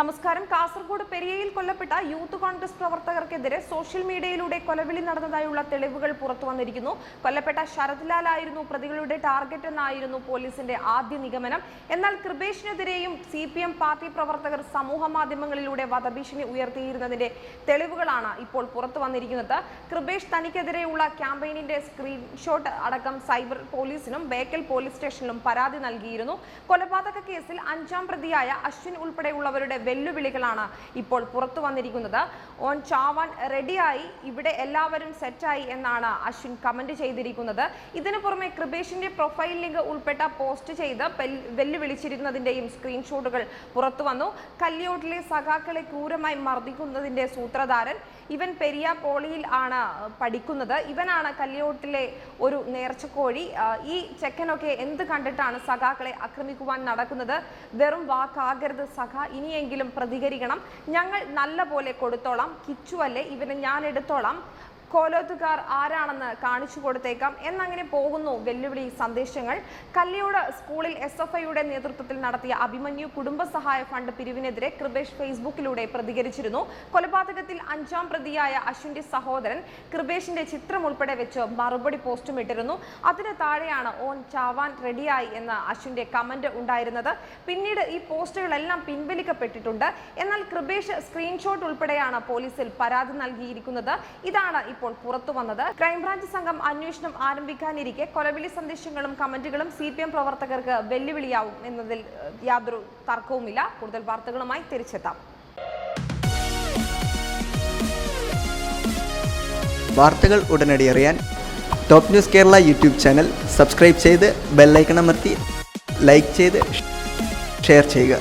നമസ്കാരം. കാസർഗോഡ് പെരിയയിൽ കൊല്ലപ്പെട്ട യൂത്ത് കോൺഗ്രസ് പ്രവർത്തകർക്കെതിരെ സോഷ്യൽ മീഡിയയിലൂടെ കൊലവിളി നടന്നതായുള്ള തെളിവുകൾ പുറത്തു വന്നിരിക്കുന്നു. കൊല്ലപ്പെട്ട ശരത്ലാൽ ആയിരുന്നു പ്രതികളുടെ ടാർഗറ്റ് എന്നായിരുന്നു പോലീസിന്റെ ആദ്യ നിഗമനം. എന്നാൽ കൃപേഷിനെതിരെയും സി പാർട്ടി പ്രവർത്തകർ സമൂഹ മാധ്യമങ്ങളിലൂടെ വധഭീഷണി ഉയർത്തിയിരുന്നതിന്റെ തെളിവുകളാണ് ഇപ്പോൾ പുറത്തു വന്നിരിക്കുന്നത്. കൃപേഷ് തനിക്കെതിരെയുള്ള ക്യാമ്പയിനിന്റെ സ്ക്രീൻഷോട്ട് അടക്കം സൈബർ പോലീസിനും ബേക്കൽ പോലീസ് സ്റ്റേഷനിലും പരാതി നൽകിയിരുന്നു. കൊലപാതക കേസിൽ അഞ്ചാം പ്രതിയായ അശ്വിൻ ഉൾപ്പെടെയുള്ളവരുടെ വെല്ലുവിളികളാണ് ഇപ്പോൾ പുറത്തു വന്നിരിക്കുന്നത്. ഓൻ ചാവാൻ റെഡിയായി. ഇവിടെ എല്ലാവരും സെറ്റായി എന്നാണ് അശ്വിൻ കമന്റ് ചെയ്തിരിക്കുന്നത്. ഇതിനു പുറമെ കൃപേഷിന്റെ പ്രൊഫൈൽ ലിങ്ക് ഉൾപ്പെട്ട പോസ്റ്റ് ചെയ്ത് വെല്ലുവിളിച്ചിരുന്നതിന്റെയും സ്ക്രീൻഷോട്ടുകൾ പുറത്തു വന്നു. കല്യോട്ടിലെ സഖാക്കളെ ക്രൂരമായി മർദ്ദിക്കുന്നതിന്റെ സൂത്രധാരൻ ഇവൻ പെരിയ പോളിയിൽ ആണ് പഠിക്കുന്നത്. ഇവനാണ് കല്യോട്ടിലെ ഒരു നേർച്ചക്കോഴി. ഈ ചെക്കനൊക്കെ എന്ത് കണ്ടിട്ടാണ് സഖാക്കളെ ആക്രമിക്കുവാൻ നടക്കുന്നത്? വെറും വാക്കാകരുത് സഖ. ഇനിയെങ്കിലും പ്രതികരിക്കണം. ഞങ്ങൾ നല്ല പോലെ കൊടുത്തോളാം കിച്ചുവല്ലേ ഇവനെ ഞാൻ എടുത്തോളാം. കോലോത്തുകാർ ആരാണെന്ന് കാണിച്ചു കൊടുത്തേക്കാം. എന്നങ്ങനെ പോകുന്നു വെല്ലുവിളി സന്ദേശങ്ങൾ. കല്ലിയോട് സ്കൂളിൽ എസ് എഫ് ഐയുടെ നേതൃത്വത്തിൽ നടത്തിയ അഭിമന്യു കുടുംബസഹായ ഫണ്ട് പിരിവിനെതിരെ കൃപേഷ് ഫേസ്ബുക്കിലൂടെ പ്രതികരിച്ചിരുന്നു. കൊലപാതകത്തിൽ അഞ്ചാം പ്രതിയായ അശ്വിന്റെ സഹോദരൻ കൃപേഷിന്റെ ചിത്രം ഉൾപ്പെടെ വെച്ച് മറുപടി പോസ്റ്റും ഇട്ടിരുന്നു. അതിന് താഴെയാണ് ഓൻ ചാവാൻ റെഡിയായി എന്ന അശ്വിന്റെ കമന്റ് ഉണ്ടായിരുന്നത്. പിന്നീട് ഈ പോസ്റ്റുകളെല്ലാം പിൻവലിക്കപ്പെട്ടിട്ടുണ്ട്. എന്നാൽ കൃപേഷ് സ്ക്രീൻഷോട്ട് ഉൾപ്പെടെയാണ് പോലീസിൽ പരാതി നൽകിയിരിക്കുന്നത്. ഇതാണ് ഇപ്പോൾ പുറത്തു വന്നത്. ക്രൈംബ്രാഞ്ച് സംഘം അന്വേഷണം ആരംഭിക്കാനിരിക്കെ കൊലവിളി സന്ദേശങ്ങളും കമന്റുകളും സി പി എം പ്രവർത്തകർക്ക് വെല്ലുവിളിയാവും എന്നതിൽ യാതൊരു തർക്കവുമില്ല. കൂടുതൽ വാർത്തകളുമായി തിരിച്ചെത്താം. വാർത്തകൾ ഉടനടി അറിയാൻ top news Kerala YouTube channel subscribe ചെയ്ത് ബെല്ലൈക്കൺ അമർത്തി ലൈക്ക് ചെയ്ത് ഷെയർ ചെയ്യുക.